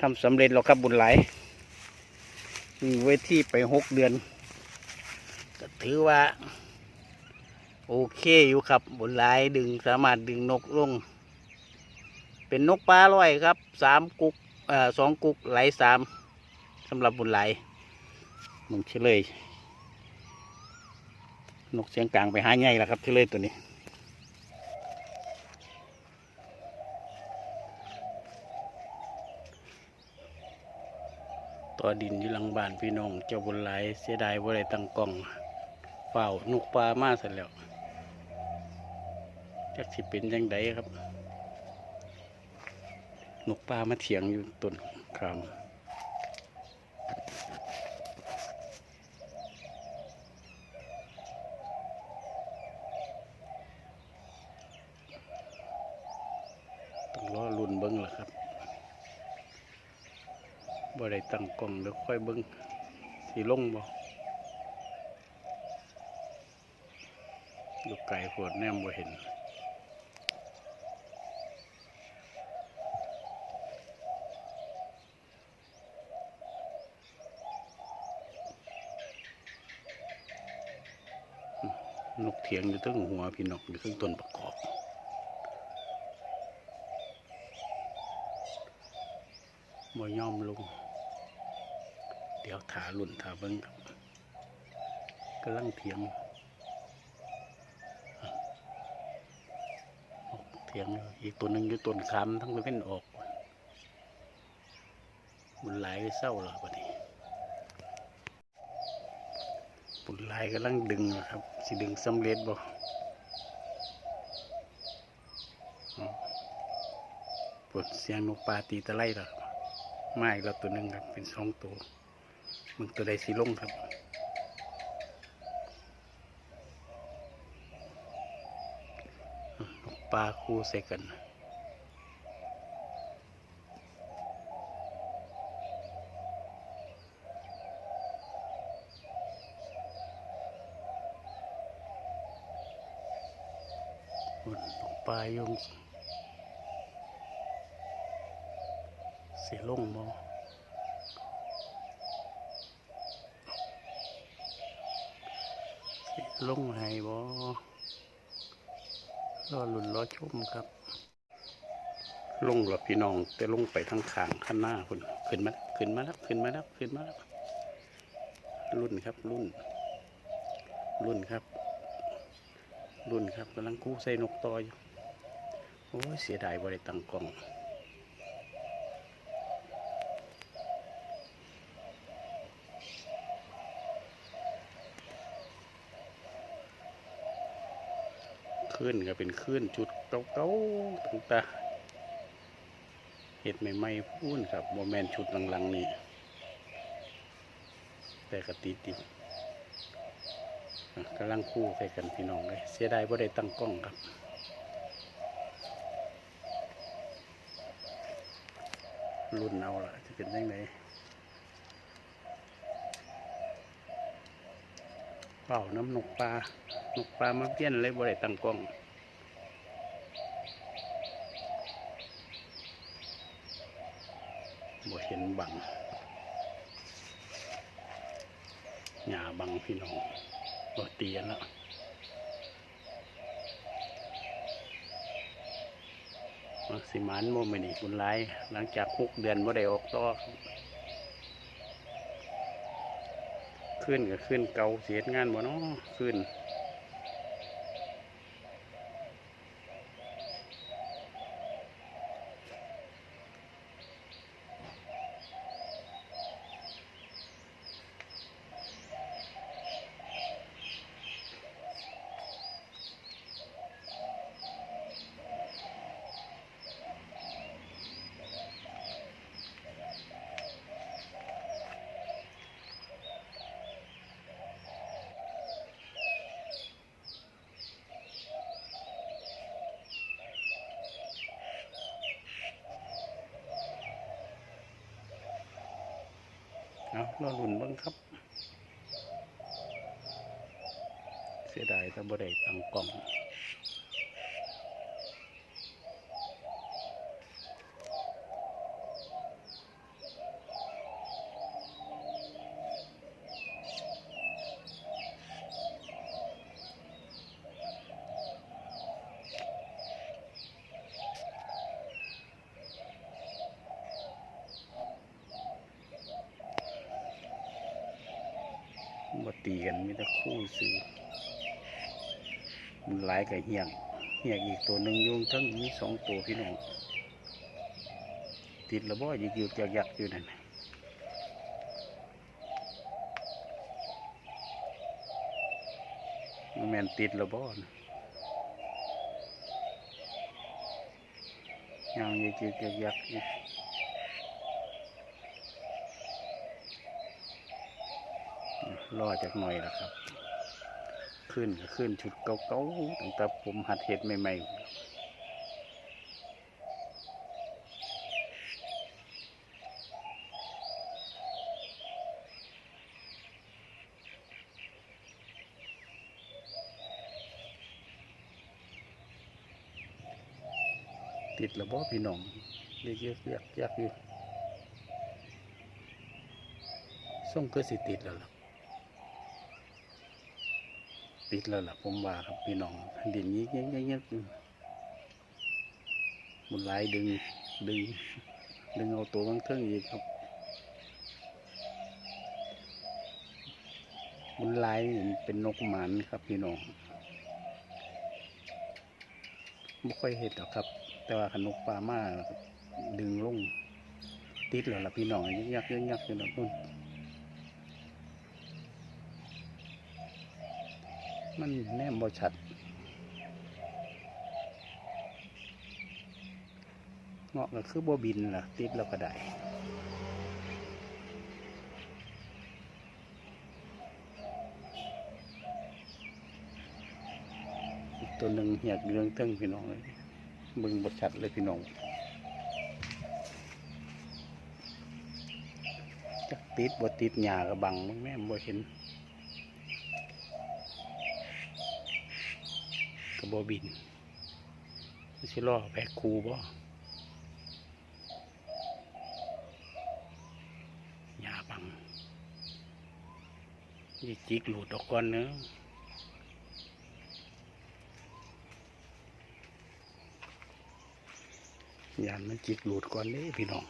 ทำสำเร็จแล้วครับบุญหลายมีไว้ที่ไปหกเดือน ก็ถือว่า โอเคอยู่ครับ บุญหลายดึงสามารถดึงนกลง เป็นนกปลาลอยครับสามกุกเอ่อสองกุกไหลสามสำหรับบุญหลายมึงเฉลยนกเสียงกลางไปหาใหญ่แล้วครับเฉลยตัวนี้ ต่อดินอยู่หลังบ้านพี่น้องเจ้าบุญหลายเสียดายว่าได้ตั้งกล้องเฝ้านกปลามาเสร็จแล้วจักสิเป็นยังไงครับนกปลามาเถียงอยู่ต้นครามต้องรอรุ่นเบิ้งล่ะครับ บ่ได้ตั้งกล้องเดี๋ยวค่อยเบิ้งสีลงบ่ดูไกลโพดแนมบ่เห็นนกเถียงอยู่ตั้งหัวพี่นกอยู่ตั้งต้นประกอบบ่ยอมลง ดี๋ยวถาหลุ่นถาเบิ้งครับกำลังเถียงเถียงอีกตัวหนึ่งอยู่ต้นคำทั้งไปเป็นออกบุญหลายเศร้าแล้วบัดนี้บุญหลายกำลังดึงนะครับ สิดึงสำเร็จบ่อ๋อปวดเสียงนกปลาตีตะไลแล้วไม้แล้วตัวหนึ่งครับเป็นสองตัว มึงตัวใดสีลงครับปลาคู่ใส่กันปลายงเสียลงมอสิ ลงให้บ่รอลุ่นรอชมครับ ลงหรอพี่น้อง แต่ลงไปทางขางข้างหน้าคุณขึ้นมาขึ้นมาแล้วขึ้นมาแล้วขึ้นมาแล้วรุ่นครับรุ่น รุ่นครับ รุ่นครับกำลังกู้ใส่นกต่ออยู่โอ้ยเสียดายบ่ได้ตั้งกล้อง ขึ้นก็เป็นขึ้นจุดเก่าๆตั้งแต่เห็ดใหม่ๆพูนครับโมแมนชุดหลังๆนี่แต่กติดดิอะกำลังคู่ใส่กันพี่น้องเลยเสียดายว่าได้ตั้งกล้องครับรุ่นเอาละจะเป็นยังไง เป่าน้ำนกปลานกปลามาเปี้ยนเลยบ่ได้ตั้งกล้องบ่เห็นบังหญ้าบังพี่น้องบ่เตียนแล้วมักสิมันโมไม่นี่บุญร้ายหลังจากหกเดือนบ่ได้ออกต่อ ขึ้นก็ขึ้นเก่าเสียงานบ่เนาะขึ้น เอาเราหลุนบ้างครับ เสียดายตะบ่ได้ตังกล่อง ตีกันมีแต่คู่ซื้อมันหลายกับเหียงเหียงอีกตัวหนึ่งยุงทั้งมีสองตัวพี่น้องติดระบ่ยิกๆยักๆอยู่นั่นน่ะมันแมนติดระบ่นะยังยิกๆยักๆ อยู่รอจากหน่อยละครับ ขึ้นขึ้นชุดเก่าๆตั้งแต่ผมหัดเห็ดใหม่ๆติดระบอพี่น้องเรียกเรียกเรียกเรียกอยู่ส่งก็สิติดแล้วล่ะ ติดแล้วล่ะผมว่าครับพี่น้องดินนี้เงี้ยเงี้ยเงี้ยบุญหลายดึงดึง ดึงเอาตัวบางเทิงอีกครับบุญหลายเป็นนกหมันครับพี่น้องไม่ค่อยเห็นหรอกครับ แต่ว่าขนกปลามาดึงลงติดแล้วล่ะพี่น้องยักยักยักยักอยู่นะพุ่น มันแนมบ่ชัดเงาะก็คือบ่บินล่ะ ติดแล้วก็ได้ตัวหนึ่งอยากเรื่องเทิงพี่น้องเลยเบิ่งบ่ชัดเลยพี่น้องจักติดบ่ติดหญ้าก็บังมึงแม่บ่เห็น กระบอบินไม่ใช่ล่อแบกคูบ่ยาบังนี่จิกหลุดออกก่อนเนื้อยานมันจิกหลุดก่อนเลยพี่น้อง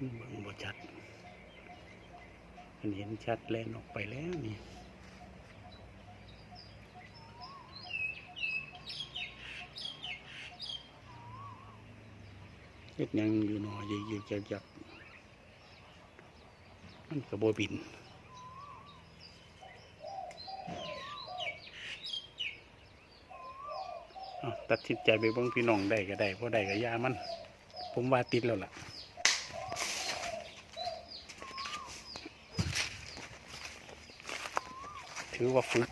เบิ่งบ่ชัดมันเห็น ชัดแลนออกไปแล้วนี่เฮ็ดยังอยู่หนอยิกยิกจักจักมันกระโบบินตัดสินใจไปบิ่งพี่น้องได้ก็ได้เพราะได้ก็ยามัน ผมว่าติดแล้วล่ะ ถือว่าฝึก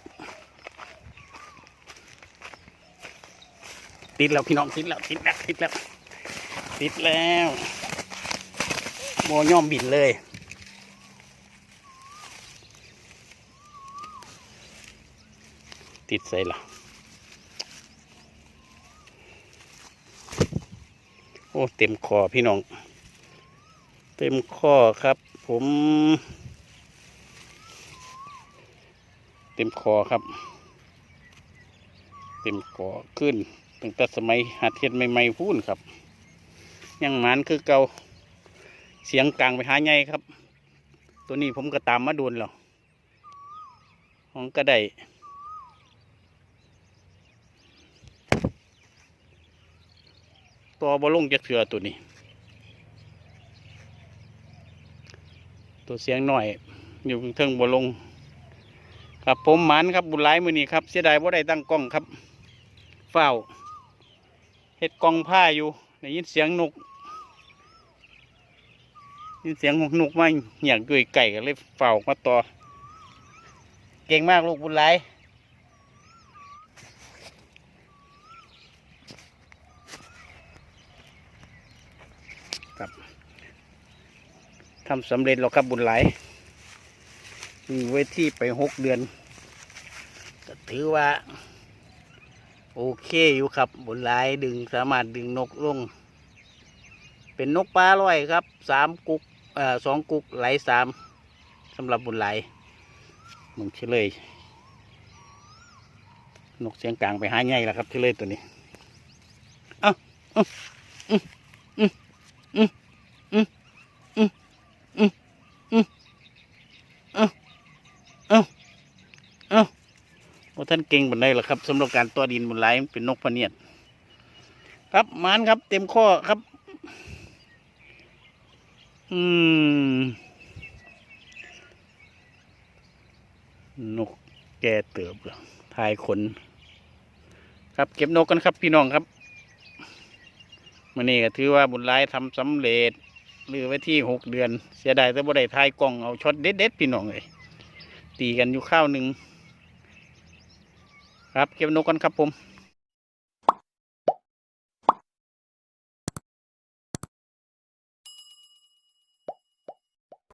ติดแล้วพี่น้องติดแล้วติดแล้วติดแล้วติดแล้วบอย่อมบินเลยติดใส่ละโอ้ เต็มคอพี่น้อง เต็มข้อครับ ผม เต็มคอครับ เต็มคอขึ้นตั้งแต่สมัยหัดเทียนใหม่ๆพูนครับ ยังหมานคือเกาเสียงกลางไปหาใหญ่ครับ ตัวนี้ผมก็ตามมาโดนแล้วของก็ได้ตัวบอลงจะเถื่อตัวนี้ ตัวเสียงหน่อย อยู่เทิงบอลง ครับผมหมันครับบุญหลายมือนี้ครับเสียดายว่าได้ตั้งกล้องครับ เฝ้าเฮ็ดกล้องผ้าอยู่ได้ยินเสียงนกยินเสียงนกมาเหี่ยงด้วยไก่ก็เลยเฝ้ามาต่อ เก่งมากลูกบุญหลายครับทำสำเร็จแล้วครับบุญหลายมีไว้ที่ไปหกเดือน ถือว่า โอเคอยู่ครับบนหลายดึงสามารถดึงนกลง เป็นนกปลาลอยครับสามกุกเอ่อสองกุกไหลสามสำหรับบนไหลายมึงเฉลย นกเสียงกลางไปหาใหญ่แล้วครับเฉลยตัวนี้เอ้าเอ้าอืมอืมอืมอืมอืมอืมอืมเอ้าเอ้าเอ้าว่า ท่านเก่งบนได้หรอครับสำหรับการตัวดินบนไหลายเป็นนกพเนียด ครับมานครับ เต็มข้อครับ อืม นกแก่เติบเหรอทายขน ครับ เก็บนกกันครับ พี่น้องครับมื่อนี้ก็ถือว่าบุญร้ายทำสำเร็จหรือไว้ที่หกเดือน เสียดายแต่บ่ได้ทายกล้องเอาช็อตเด็ดๆพี่น้องเลยตีกันอยู่ข้าวหนึ่ง ครับเก็บนกกันครับผม